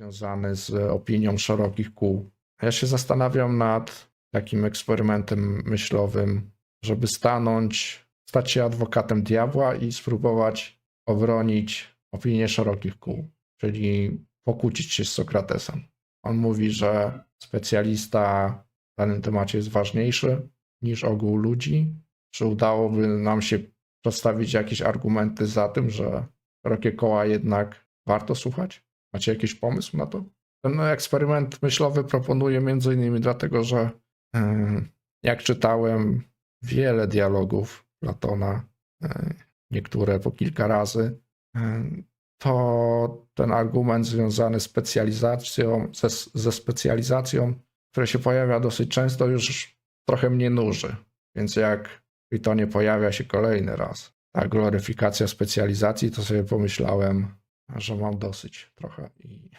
związany z opinią szerokich kół. Ja się zastanawiam nad takim eksperymentem myślowym, żeby stanąć, stać się adwokatem diabła i spróbować obronić opinię szerokich kół, czyli pokłócić się z Sokratesem. On mówi, że specjalista w danym temacie jest ważniejszy niż ogół ludzi. Czy udałoby nam się przedstawić jakieś argumenty za tym, że szerokie koła jednak warto słuchać? Macie jakiś pomysł na to? Ten eksperyment myślowy proponuję między innymi dlatego, że jak czytałem wiele dialogów Platona, yy, niektóre po kilka razy, to ten argument związany z specjalizacją, ze, ze specjalizacją, który się pojawia dosyć często, już trochę mnie nuży. Więc jak i to nie pojawia się kolejny raz, ta gloryfikacja specjalizacji, to sobie pomyślałem, że mam dosyć trochę i